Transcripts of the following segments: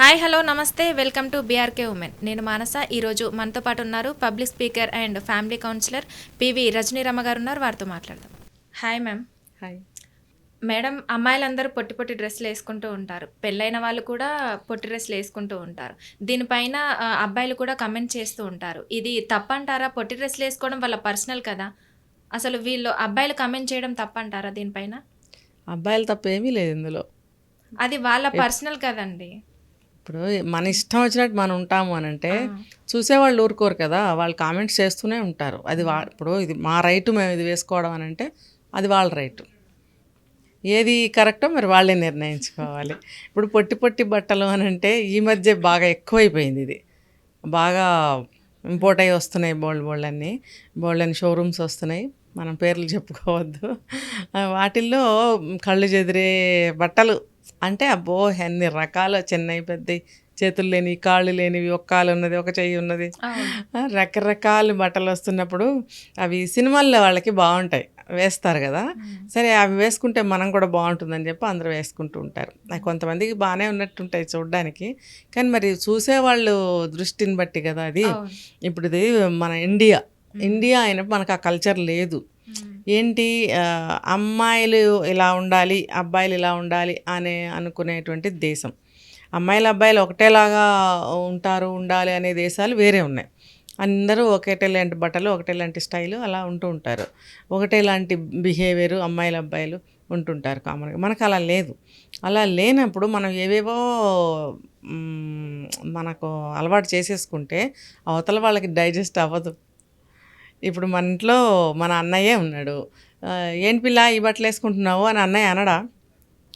Hi hello నమస్తే. Welcome to BRK women నేను మానస. ఈరోజు మనతో పాటు ఉన్నారు public speaker and family counsellor PV Rajaniramma గారు ఉన్నారు. వారితో మాట్లాడదాం. Hi ma'am. హాయ్. మేడం అమ్మాయిలందరూ పొట్టి పొట్టి డ్రెస్సులు వేసుకుంటూ ఉంటారు. పెళ్ళైన వాళ్ళు కూడా పొట్టి డ్రెస్సులు వేసుకుంటూ ఉంటారు. దీనిపైన అబ్బాయిలు కూడా కమెంట్ చేస్తూ ఉంటారు. ఇది తప్పంటారా? పొట్టి డ్రెస్సులు వేసుకోవడం వాళ్ళ పర్సనల్ కదా? అసలు వీళ్ళు అబ్బాయిలు కమెంట్ చేయడం తప్పంటారా దీనిపైన? అబ్బాయిలు తప్ప ఏమీ లేదు ఇందులో. అది వాళ్ళ పర్సనల్ కదండి. ఇప్పుడు మన ఇష్టం వచ్చినట్టు మనం ఉంటాము అని అంటే చూసేవాళ్ళు ఊరుకోరు కదా వాళ్ళు కామెంట్స్ చేస్తూనే ఉంటారు. అది వా ఇప్పుడు ఇది మా రైట్ మేము ఇది వేసుకోవడం అని అంటే అది వాళ్ళ రైట్. ఏది కరెక్టో మరి వాళ్ళే నిర్ణయించుకోవాలి. ఇప్పుడు పొట్టి పొట్టి బట్టలు అని అంటే ఈ మధ్య బాగా ఎక్కువైపోయింది ఇది. బాగా ఇంపోర్ట్ అయ్యి వస్తున్నాయి బోల్డ్ బోల్డ్ అన్నీ. బోల్డ్ అని షోరూమ్స్ వస్తున్నాయి. మనం పేర్లు చెప్పుకోవద్దు. వాటిల్లో కళ్ళు చెదిరే బట్టలు అంటే అబ్బో ఎన్ని రకాలు చిన్నవి పెద్దవి చేతులు లేని కాళ్ళు లేనివి ఒక కాలు ఉన్నది ఒక చెయ్యి ఉన్నది. రకరకాల బట్టలు వస్తున్నప్పుడు అవి సినిమాల్లో వాళ్ళకి బాగుంటాయి. వేస్తారు కదా. సరే అవి వేసుకుంటే మనం కూడా బాగుంటుందని చెప్పి అందరూ వేసుకుంటూ ఉంటారు. కొంతమందికి బాగానే ఉన్నట్టుంటాయి చూడడానికి. కానీ మరి చూసేవాళ్ళు దృష్టిని బట్టి కదా అది. ఇప్పుడు ఇది మన ఇండియా. ఇండియా అయినప్పుడు మనకు ఆ కల్చర్ లేదు. ఏంటి? అమ్మాయిలు ఇలా ఉండాలి అబ్బాయిలు ఇలా ఉండాలి అనే అనుకునేటువంటి దేశం. అమ్మాయిలు అబ్బాయిలు ఒకటేలాగా ఉంటారు ఉండాలి అనే దేశాలు వేరే ఉన్నాయి. అందరూ ఒకటే లాంటి బట్టలు ఒకటే లాంటి స్టైలు అలా ఉంటూ ఉంటారు. ఒకటే లాంటి బిహేవియర్ అమ్మాయిలు అబ్బాయిలు ఉంటుంటారు కామన్గా. మనకు అలా లేదు. అలా లేనప్పుడు మనం ఏవేవో మనకు అలవాటు చేసేసుకుంటే అవతల వాళ్ళకి డైజెస్ట్ అవ్వదు. ఇప్పుడు మన ఇంట్లో మన అన్నయ్యే ఉన్నాడు. ఏంటి పిల్ల ఈ బట్టలు వేసుకుంటున్నావు? అని అన్నయ్య అనడా?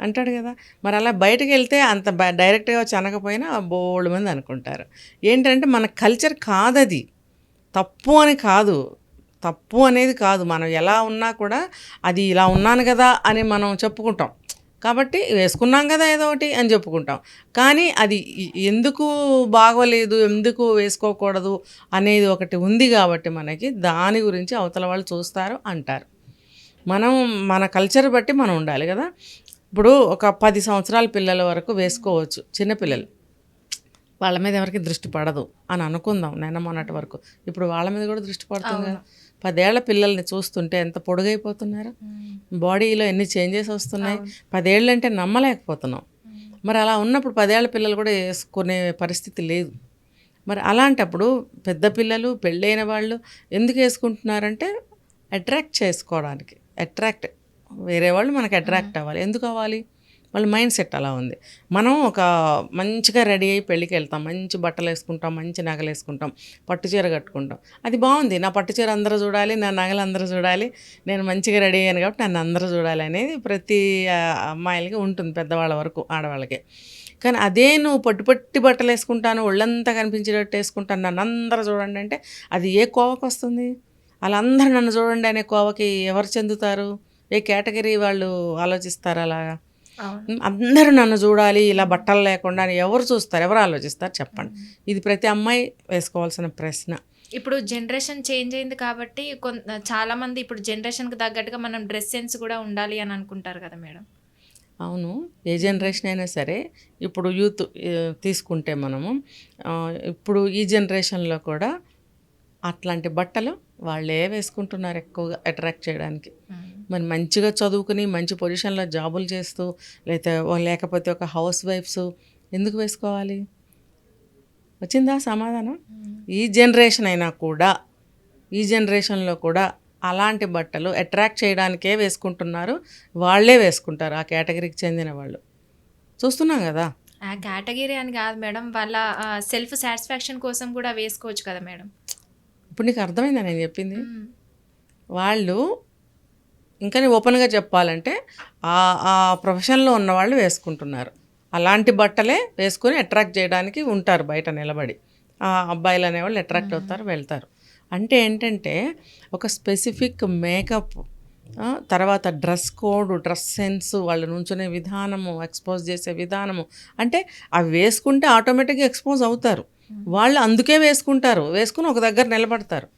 అంటాడు కదా. మరి అలా బయటకు వెళ్తే అంత బ- డైరెక్ట్గా వచ్చి అనకపోయినా బోల్డ్ మంది అనుకుంటారు. ఏంటంటే మన కల్చర్ కాదది. తప్పు అని కాదు. తప్పు అనేది కాదు. మనం ఎలా ఉన్నా కూడా అది ఇలా ఉన్నాను కదా అని మనం చెప్పుకుంటాం. కాబట్టి వేసుకున్నాం కదా ఏదో ఒకటి అని చెప్పుకుంటాం. కానీ అది ఎందుకు బాగోలేదు ఎందుకు వేసుకోకూడదు అనేది ఒకటి ఉంది కాబట్టి మనకి దాని గురించి అవతల వాళ్ళు చూస్తారు అంటారు. మనం మన కల్చర్ బట్టి మనం ఉండాలి కదా. ఇప్పుడు ఒక పది సంవత్సరాల పిల్లల వరకు వేసుకోవచ్చు చిన్నపిల్లలు వాళ్ళ మీద ఎవరికి దృష్టి పడదు అని అనుకుందాం. నిన్న మొన్నటి వరకు. ఇప్పుడు వాళ్ళ మీద కూడా దృష్టి పడుతుంది కదా. పదేళ్ళ పిల్లల్ని చూస్తుంటే ఎంత పొడుగైపోతున్నారు. బాడీలో ఎన్ని చేంజెస్ వస్తున్నాయి. పదేళ్ళు అంటే నమ్మలేకపోతున్నాం. మరి అలా ఉన్నప్పుడు పదేళ్ళ పిల్లలు కూడా వేసుకునే పరిస్థితి లేదు. మరి అలాంటప్పుడు పెద్ద పిల్లలు పెళ్ళైన వాళ్ళు ఎందుకు వేసుకుంటున్నారంటే అట్రాక్ట్ చేసుకోవడానికి. అట్రాక్ట్. వేరే వాళ్ళు మనకి అట్రాక్ట్ అవ్వాలి. ఎందుకు అవ్వాలి? వాళ్ళ మైండ్ సెట్ అలా ఉంది. మనం ఒక మంచిగా రెడీ అయ్యి పెళ్ళికి వెళ్తాం. మంచి బట్టలు వేసుకుంటాం. మంచి నగలు వేసుకుంటాం. పట్టు చీర కట్టుకుంటాం. అది బాగుంది. నా పట్టు చీర అందరూ చూడాలి. నా నగలు అందరూ చూడాలి. నేను మంచిగా రెడీ అయ్యాను కాబట్టి నన్ను అందరూ చూడాలి అనేది ప్రతి అమ్మాయిలకి ఉంటుంది. పెద్దవాళ్ళ వరకు ఆడవాళ్ళకి. కానీ అదే నువ్వు పట్టు పట్టి బట్టలు వేసుకుంటాను ఒళ్ళంతా కనిపించేటట్టు వేసుకుంటాను నన్ను అందరూ చూడండి అంటే అది ఏ కోవకు వస్తుంది? వాళ్ళందరూ నన్ను చూడండి అనే కోవకి ఎవరు చెందుతారు? ఏ కేటగిరీ వాళ్ళు ఆలోచిస్తారు అలాగా? అందరూ నన్ను చూడాలి ఇలా బట్టలు లేకుండా అని ఎవరు చూస్తారు ఎవరు ఆలోచిస్తారు చెప్పండి. ఇది ప్రతి అమ్మాయి వేసుకోవాల్సిన ప్రశ్న. ఇప్పుడు జనరేషన్ చేంజ్ అయింది కాబట్టి కొంత చాలా మంది ఇప్పుడు జనరేషన్కి తగ్గట్టుగా మనం డ్రెస్ సెన్స్ కూడా ఉండాలి అని అనుకుంటారు కదా మేడం? అవును. ఏ జనరేషన్ అయినా సరే ఇప్పుడు యూత్ తీసుకుంటే మనము ఇప్పుడు ఈ జనరేషన్లో కూడా అట్లాంటి బట్టలు వాళ్ళే వేసుకుంటున్నారు ఎక్కువగా అట్రాక్ట్ చేయడానికి. మరి మంచిగా చదువుకుని మంచి పొజిషన్లో జాబులు చేస్తూ లేకపోతే లేకపోతే ఒక హౌస్ వైఫ్స్ ఎందుకు వేసుకోవాలి? వచ్చిందా సమాధానం? ఈ జనరేషన్ అయినా కూడా ఈ జనరేషన్లో కూడా అలాంటి బట్టలు అట్రాక్ట్ చేయడానికే వేసుకుంటున్నారు. వాళ్ళే వేసుకుంటారు ఆ కేటగిరీకి చెందిన వాళ్ళు. చూస్తున్నాం కదా? ఆ కేటగిరీ అని కాదు మేడం వాళ్ళ సెల్ఫ్ సాటిస్ఫాక్షన్ కోసం కూడా వేసుకోవచ్చు కదా మేడం. ఇప్పుడు నీకు అర్థమైందా నేను చెప్పింది? వాళ్ళు ఇంకా నేను ఓపెన్గా చెప్పాలంటే ఆ ప్రొఫెషన్లో ఉన్న వాళ్ళు వేసుకుంటున్నారు. అలాంటి బట్టలే వేసుకొని అట్రాక్ట్ చేయడానికి ఉంటారు బయట నిలబడి. ఆ అబ్బాయిలు అనేవాళ్ళు అట్రాక్ట్ అవుతారు వెళ్తారు. అంటే ఏంటంటే ఒక స్పెసిఫిక్ మేకప్ తర్వాత డ్రెస్ కోడ్ డ్రెస్ సెన్స్ వాళ్ళు నుంచునే విధానము ఎక్స్పోజ్ చేసే విధానము. అంటే అవి వేసుకుంటే ఆటోమేటిక్గా ఎక్స్పోజ్ అవుతారు. వాళ్ళు అందుకే వేసుకుంటారు. వేసుకుని ఒక దగ్గర నిలబడతారు.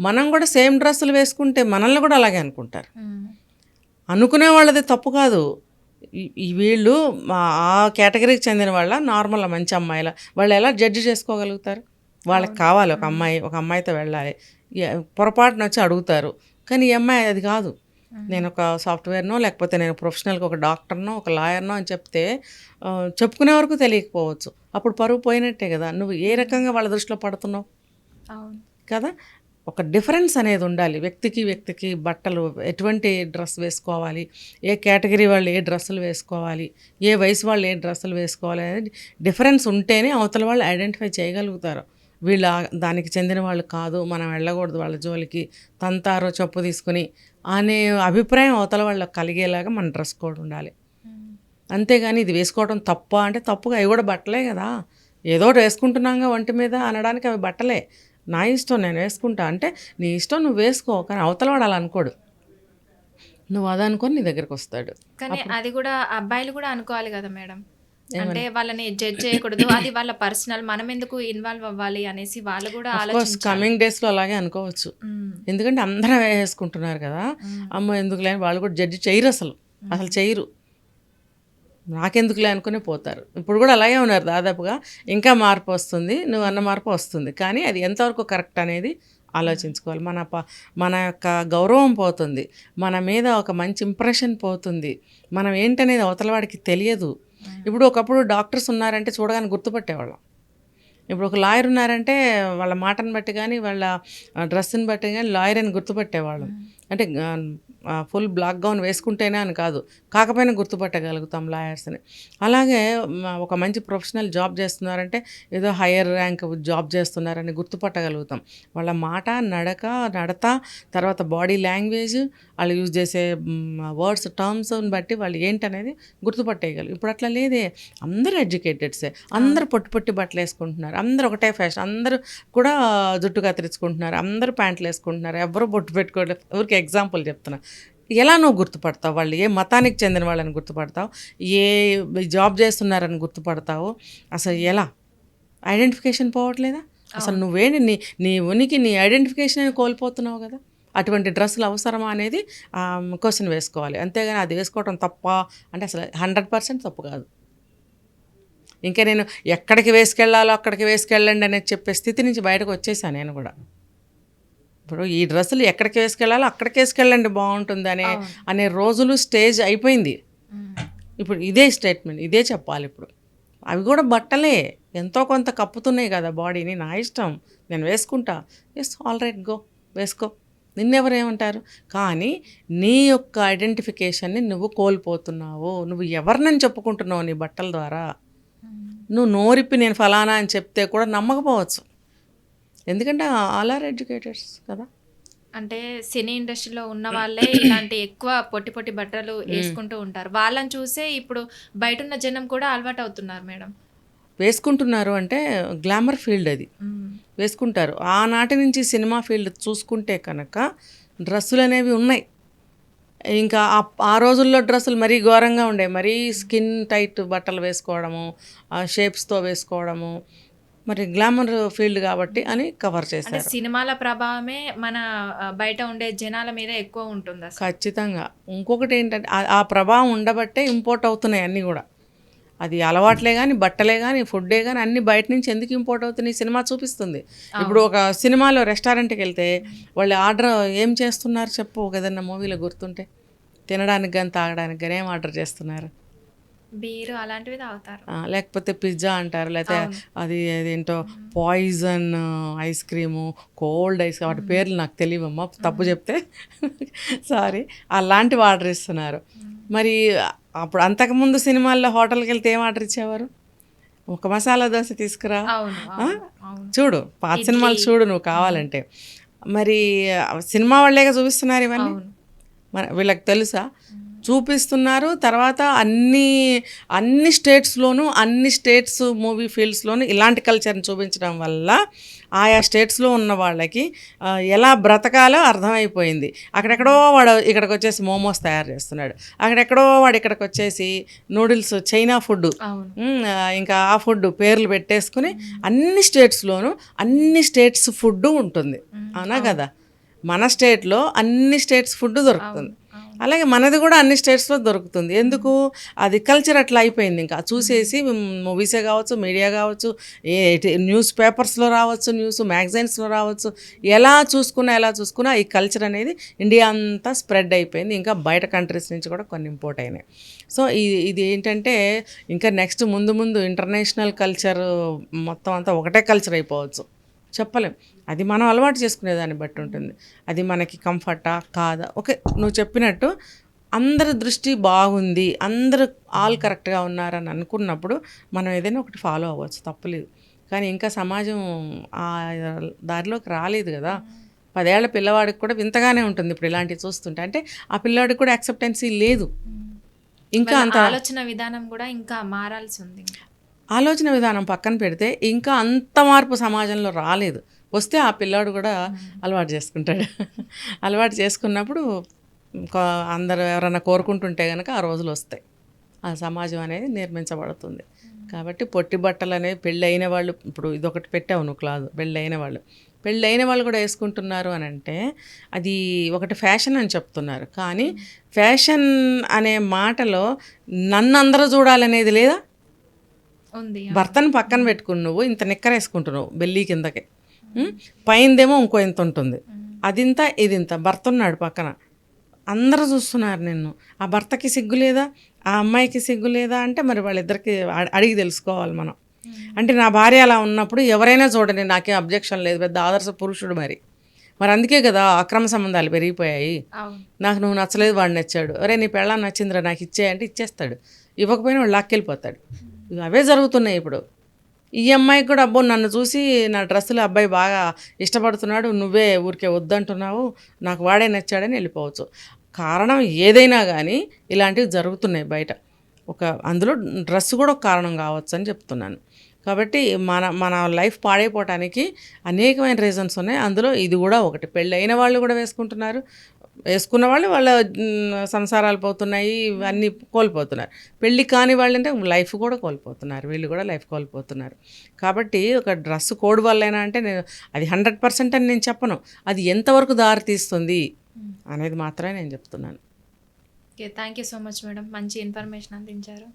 మనం కూడా సేమ్ డ్రెస్సులు వేసుకుంటే మనల్ని కూడా అలాగే అనుకుంటారు. అనుకునే వాళ్ళది తప్పు కాదు. వీళ్ళు ఆ కేటగిరీకి చెందిన వాళ్ళ నార్మల్ మంచి అమ్మాయిల వాళ్ళు ఎలా జడ్జి చేసుకోగలుగుతారు? వాళ్ళకి కావాలి ఒక అమ్మాయి ఒక అమ్మాయితో వెళ్ళాలి. పొరపాటున వచ్చి అడుగుతారు. కానీ ఈ అమ్మాయి అది కాదు. నేను ఒక సాఫ్ట్వేర్నో లేకపోతే నేను ప్రొఫెషనల్గా ఒక డాక్టర్నో ఒక లాయర్నో అని చెప్తే చెప్పుకునే వరకు తెలియకపోవచ్చు. అప్పుడు పరువు పోయినట్టే కదా. నువ్వు ఏ రకంగా వాళ్ళ దృష్టిలో పడుతున్నావు? కదా? ఒక డిఫరెన్స్ అనేది ఉండాలి. వ్యక్తికి వ్యక్తికి బట్టలు ఎటువంటి డ్రెస్ వేసుకోవాలి? ఏ కేటగిరీ వాళ్ళు ఏ డ్రెస్సులు వేసుకోవాలి? ఏ వయసు వాళ్ళు ఏ డ్రెస్సులు వేసుకోవాలి అనేది డిఫరెన్స్ ఉంటేనే అవతల వాళ్ళు ఐడెంటిఫై చేయగలుగుతారు. వీళ్ళ దానికి చెందిన వాళ్ళు కాదు మనం వెళ్ళకూడదు వాళ్ళ జోలికి తంతారో చెప్పు తీసుకుని అనే అభిప్రాయం అవతల వాళ్ళకి కలిగేలాగా మన డ్రెస్ కోడ్ ఉండాలి. అంతేగాని ఇది వేసుకోవడం తప్ప? అంటే తప్పుగా. అవి కూడా బట్టలే కదా. ఏదో వేసుకుంటున్నాగా ఒంటి మీద అనడానికి అవి బట్టలే. నా ఇష్టం నేను వేసుకుంటా అంటే నీ ఇష్టం నువ్వు వేసుకో కానీ అవతల వాడు అలా అనుకోడు. నువ్వు అది అనుకొని నీ దగ్గరకు వస్తాడు. కానీ అది కూడా అబ్బాయిలు కూడా అనుకోవాలి కదా మేడం. అంటే వాళ్ళని జడ్జ్ చేయకూడదు. అది వాళ్ళ పర్సనల్ మనం ఎందుకు ఇన్వాల్వ్ అవ్వాలి అనేసి వాళ్ళు కూడా ఆలోచించాలి. కమింగ్ డేస్లో అలాగే అనుకోవచ్చు. ఎందుకంటే అందరం వేసుకుంటున్నారు కదా. అమ్మ ఎందుకులే అని వాళ్ళు కూడా జడ్జి చేయరు అసలు. అసలు చేయరు. నాకెందుకులే అనుకునే పోతారు. ఇప్పుడు కూడా అలాగే ఉన్నారు దాదాపుగా. ఇంకా మార్పు వస్తుంది. నువ్వు అన్న మార్పు వస్తుంది. కానీ అది ఎంతవరకు కరెక్ట్ అనేది ఆలోచించుకోవాలి. మన ప మన యొక్క గౌరవం పోతుంది. మన మీద ఒక మంచి ఇంప్రెషన్ పోతుంది. మనం ఏంటనేది అవతల వాడికి తెలియదు. ఇప్పుడు ఒకప్పుడు డాక్టర్స్ ఉన్నారంటే చూడగానే గుర్తుపట్టేవాళ్ళం. ఇప్పుడు ఒక లాయర్ ఉన్నారంటే వాళ్ళ మాటను బట్టి కానీ వాళ్ళ డ్రెస్ని బట్టి కానీ లాయర్ అని గుర్తుపట్టేవాళ్ళం. అంటే ఫుల్ బ్లాక్ గౌన్ వేసుకుంటేనే అని కాదు. కాకపోయినా గుర్తుపట్టగలుగుతాం లాయర్స్ని అలాగే ఒక మంచి ప్రొఫెషనల్ జాబ్ చేస్తున్నారంటే ఏదో హయ్యర్ ర్యాంక్ జాబ్ చేస్తున్నారని గుర్తుపట్టగలుగుతాం. వాళ్ళ మాట నడక నడత తర్వాత బాడీ లాంగ్వేజ్ వాళ్ళు యూజ్ చేసే వర్డ్స్ టర్మ్స్ని బట్టి వాళ్ళు ఏంటనేది గుర్తుపట్టేయగలరు ఇప్పుడు అట్లా లేదే. అందరూ ఎడ్యుకేటెడ్సే అందరూ పొట్టి పొట్టి బట్టలు వేసుకుంటున్నారు. అందరూ ఒకటే ఫ్యాషన్ అందరూ కూడా జుట్టు కత్తిరించుకుంటున్నారు అందరూ ప్యాంట్లు వేసుకుంటున్నారు. ఎవరు బొట్టు పెట్టుకోవట్లేదు ఊరికి ఎగ్జాంపుల్ చెప్తున్నా. ఎలా నువ్వు గుర్తుపడతావు వాళ్ళు? ఏ మతానికి చెందిన వాళ్ళని గుర్తుపడతావు? ఏ జాబ్ చేస్తున్నారని గుర్తుపడతావు? అసలు ఎలా? ఐడెంటిఫికేషన్ పోవట్లేదా? అసలు నువ్వేంటి నీ నీ ఉనికి నీ ఐడెంటిఫికేషన్ కోల్పోతున్నావు కదా? అటువంటి డ్రెస్సులు అవసరమా అనేది క్వశ్చన్ వేసుకోవాలి. అంతేగాని అది వేసుకోవడం తప్ప అంటే అసలు హండ్రెడ్ పర్సెంట్ తప్పు కాదు. ఇంకా నేను ఎక్కడికి వేసుకెళ్ళాలో అక్కడికి వేసుకెళ్ళండి అనేది చెప్పే స్థితి నుంచి బయటకు వచ్చేసాను నేను కూడా. ఇప్పుడు ఈ డ్రెస్సులు ఎక్కడికి వేసుకెళ్ళాలో అక్కడికి వేసుకెళ్ళండి బాగుంటుంది అనే. అనే రోజులు స్టేజ్ అయిపోయింది. ఇప్పుడు ఇదే స్టేట్మెంట్ ఇదే చెప్పాలి ఇప్పుడు. అవి కూడా బట్టలే ఎంతో కొంత కప్పుతున్నాయి కదా బాడీని నా ఇష్టం నేను వేసుకుంటా. ఎస్ ఆల్ రైట్ గో వేసుకో. నిన్నెవరు ఏమంటారు కానీ నీ యొక్క ఐడెంటిఫికేషన్ని నువ్వు కోల్పోతున్నావు. నువ్వు ఎవరినని చెప్పుకుంటున్నావు నీ బట్టల ద్వారా. నువ్వు నోరిప్పి నేను ఫలానా అని చెప్తే కూడా నమ్మకపోవచ్చు. ఎందుకంటే ఆల్ ఆర్ ఎడ్యుకేటెడ్స్ కదా. అంటే సినీ ఇండస్ట్రీలో ఉన్న వాళ్ళే ఇలాంటి ఎక్కువ పొట్టి పొట్టి బట్టలు వేసుకుంటూ ఉంటారు. వాళ్ళని చూసే ఇప్పుడు బయట ఉన్న జనం కూడా అలవాటు అవుతున్నారు మేడం. వేసుకుంటున్నారు అంటే గ్లామర్ ఫీల్డ్ అది. వేసుకుంటారు. ఆనాటి నుంచి సినిమా ఫీల్డ్ చూసుకుంటే కనుక డ్రెస్సులు అనేవి ఉన్నాయి. ఇంకా ఆ- ఆ రోజుల్లో డ్రెస్సులు మరీ ఘోరంగా ఉండే మరీ స్కిన్ టైట్ బట్టలు వేసుకోవడము షేప్స్తో వేసుకోవడము మరి గ్లామర్ ఫీల్డ్ కాబట్టి అని కవర్ చేశారు. సినిమాల ప్రభావమే మన బయట ఉండే జనాల మీద ఎక్కువ ఉంటుంది ఖచ్చితంగా. ఇంకొకటి ఏంటంటే ఆ- ప్రభావం ఉండబట్టే ఇంపోర్ట్ అవుతున్నాయి అన్నీ కూడా. అది అలవాట్లే కానీ బట్టలే కానీ ఫుడ్డే కానీ అన్ని బయట నుంచి ఎందుకు ఇంపోర్ట్ అవుతున్నాయి సినిమా చూపిస్తుంది. ఇప్పుడు ఒక సినిమాలో రెస్టారెంట్కి వెళ్తే వాళ్ళు ఆర్డర్ ఏం చేస్తున్నారు చెప్పు ఒక ఏదన్నా మూవీలో గుర్తుంటే? తినడానికి కానీ తాగడానికి కానీ ఏం ఆర్డర్ చేస్తున్నారు? బీరు అలాంటివి తాగుతారు. లేకపోతే పిజ్జా అంటారు లేకపోతే అది అదేంటో poison ice cream cold ice వాటి పేర్లు నాకు తెలియవమ్మా తప్పు చెప్తే సారీ. అలాంటివి ఆర్డర్ ఇస్తున్నారు. మరి అప్పుడు అంతకుముందు సినిమాల్లో హోటల్కి వెళ్తే ఏం ఆర్డర్ ఇచ్చేవారు? ఒక మసాలా దోశ తీసుకురా. చూడు పాత సినిమాలు చూడు నువ్వు కావాలంటే. మరి సినిమా వాళ్ళేగా చూపిస్తున్నారు ఇవన్నీ? మన వీళ్ళకి తెలుసా? చూపిస్తున్నారు. తర్వాత అన్ని అన్ని స్టేట్స్లోనూ అన్ని స్టేట్స్ మూవీ ఫీల్డ్స్లోనూ ఇలాంటి కల్చర్ని చూపించడం వల్ల ఆయా స్టేట్స్లో ఉన్న వాళ్ళకి ఎలా బ్రతకాలో అర్థమైపోయింది. అక్కడెక్కడో వాడు ఇక్కడికి వచ్చేసి మోమోస్ తయారు చేస్తున్నాడు. అక్కడెక్కడో వాడు ఇక్కడికి వచ్చేసి నూడిల్స్ చైనా ఫుడ్ ఇంకా ఆ ఫుడ్ పేర్లు పెట్టేసుకుని అన్ని స్టేట్స్లోనూ అన్ని స్టేట్స్ ఫుడ్ ఉంటుంది. అవునా కదా? మన స్టేట్లో అన్ని స్టేట్స్ ఫుడ్ దొరుకుతుంది. అలాగే మనది కూడా అన్ని స్టేట్స్లో దొరుకుతుంది. ఎందుకు? అది కల్చర్ అట్లా అయిపోయింది ఇంకా. చూసేసి మూవీసే కావచ్చు మీడియా కావచ్చు ఏ న్యూస్ పేపర్స్లో రావచ్చు న్యూస్ మ్యాగజైన్స్లో రావచ్చు. ఎలా చూసుకున్నా ఎలా చూసుకున్నా ఈ కల్చర్ అనేది ఇండియా అంతా స్ప్రెడ్ అయిపోయింది. ఇంకా బయట కంట్రీస్ నుంచి కూడా కొన్ని ఇంపోర్ట్ అయినాయి. సో ఇది ఇది ఏంటంటే ఇంకా నెక్స్ట్ ముందు ముందు ఇంటర్నేషనల్ కల్చర్ మొత్తం అంతా ఒకటే కల్చర్ అయిపోవచ్చు. చెప్పలేం. అది మనం అలవాటు చేసుకునే దాన్ని బట్టి ఉంటుంది. అది మనకి కంఫర్టా? కాదా? ఓకే నువ్వు చెప్పినట్టు అందరి దృష్టి బాగుంది అందరూ ఆల్ కరెక్ట్గా ఉన్నారని అనుకున్నప్పుడు మనం ఏదైనా ఒకటి ఫాలో అవ్వచ్చు తప్పలేదు. కానీ ఇంకా సమాజం ఆ దారిలోకి రాలేదు కదా. పదేళ్ళ పిల్లవాడికి కూడా వింతగానే ఉంటుంది ఇప్పుడు ఇలాంటివి చూస్తుంటే. అంటే ఆ పిల్లవాడికి కూడా యాక్సెప్టెన్సీ లేదు. ఇంకా అంత ఆలోచన విధానం కూడా ఇంకా మారాల్సి ఉంది. ఆలోచన విధానం పక్కన పెడితే ఇంకా అంత మార్పు సమాజంలో రాలేదు. వస్తే ఆ పిల్లాడు కూడా అలవాటు చేసుకుంటాడు. అలవాటు చేసుకున్నప్పుడు అందరు ఎవరైనా కోరుకుంటుంటే కనుక ఆ రోజులు వస్తాయి. ఆ సమాజం అనేది నిర్మించబడుతుంది. కాబట్టి పొట్టి బట్టలు అనేవి పెళ్ళి అయిన వాళ్ళు ఇప్పుడు ఇదొకటి పెట్టావు నువ్వు క్లాదు పెళ్ళి అయిన వాళ్ళు. పెళ్ళి అయిన వాళ్ళు కూడా వేసుకుంటున్నారు అని అంటే అది ఒకటి ఫ్యాషన్ అని చెప్తున్నారు. కానీ ఫ్యాషన్ అనే మాటలో నన్ను అందరూ చూడాలనేది లేదా? ఉంది భర్తను పక్కన పెట్టుకుని నువ్వు ఇంత నిక్కర వేసుకుంటున్నావు బెల్లి కిందకి. ఉం? పైనదేమో ఇంకో ఇంత ఉంటుంది. అదింత ఇదింత. భర్త ఉన్నాడు పక్కన. అందరూ చూస్తున్నారు నిన్ను. ఆ భర్తకి సిగ్గు లేదా? ఆ అమ్మాయికి సిగ్గు లేదా? అంటే మరి వాళ్ళిద్దరికి అడిగి తెలుసుకోవాలి మనం. అంటే నా భార్య అలా ఉన్నప్పుడు ఎవరైనా చూడండి నాకేం అబ్జెక్షన్ లేదు. పెద్ద ఆదర్శ పురుషుడు మరి. మరి అందుకే కదా అక్రమ సంబంధాలు పెరిగిపోయాయి. నాకు నువ్వు నచ్చలేదు వాడు నచ్చాడు. అరే నీ పెళ్ళం నచ్చిందిరా నాకు ఇచ్చేయంటే ఇచ్చేస్తాడు. ఇవ్వకపోయినా వాడు లాక్కెళ్ళిపోతాడు. అవే జరుగుతున్నాయి ఇప్పుడు. ఈ అమ్మాయి కూడా అబ్బో నన్ను చూసి నా డ్రెస్సులు అబ్బాయి బాగా ఇష్టపడుతున్నాడు నువ్వే ఊరికే వద్దంటున్నావు నాకు వాడే నచ్చాడని వెళ్ళిపోవచ్చు. కారణం ఏదైనా కానీ ఇలాంటివి జరుగుతున్నాయి బయట. ఒక అందులో డ్రెస్ కూడా ఒక కారణం కావచ్చు అని చెప్తున్నాను. కాబట్టి మన మన లైఫ్ పాడైపోవటానికి అనేకమైన రీజన్స్ ఉన్నాయి. అందులో ఇది కూడా ఒకటి. పెళ్ళైన వాళ్ళు కూడా వేసుకుంటున్నారు వేసుకున్న వాళ్ళు వాళ్ళ సంసారాలు పోతున్నాయి అన్నీ కోల్పోతున్నారు. పెళ్ళి కాని వాళ్ళు అంటే లైఫ్ కూడా కోల్పోతున్నారు వీళ్ళు కూడా లైఫ్ కోల్పోతున్నారు. కాబట్టి ఒక డ్రెస్ కోడ్ వల్లైనా అంటే నేను అది హండ్రెడ్ పర్సెంట్ అని నేను చెప్పను. అది ఎంతవరకు దారి తీస్తుంది అనేది మాత్రమే నేను చెప్తున్నాను. Okay thank you so much madam. మంచి ఇన్ఫర్మేషన్ అందించారు.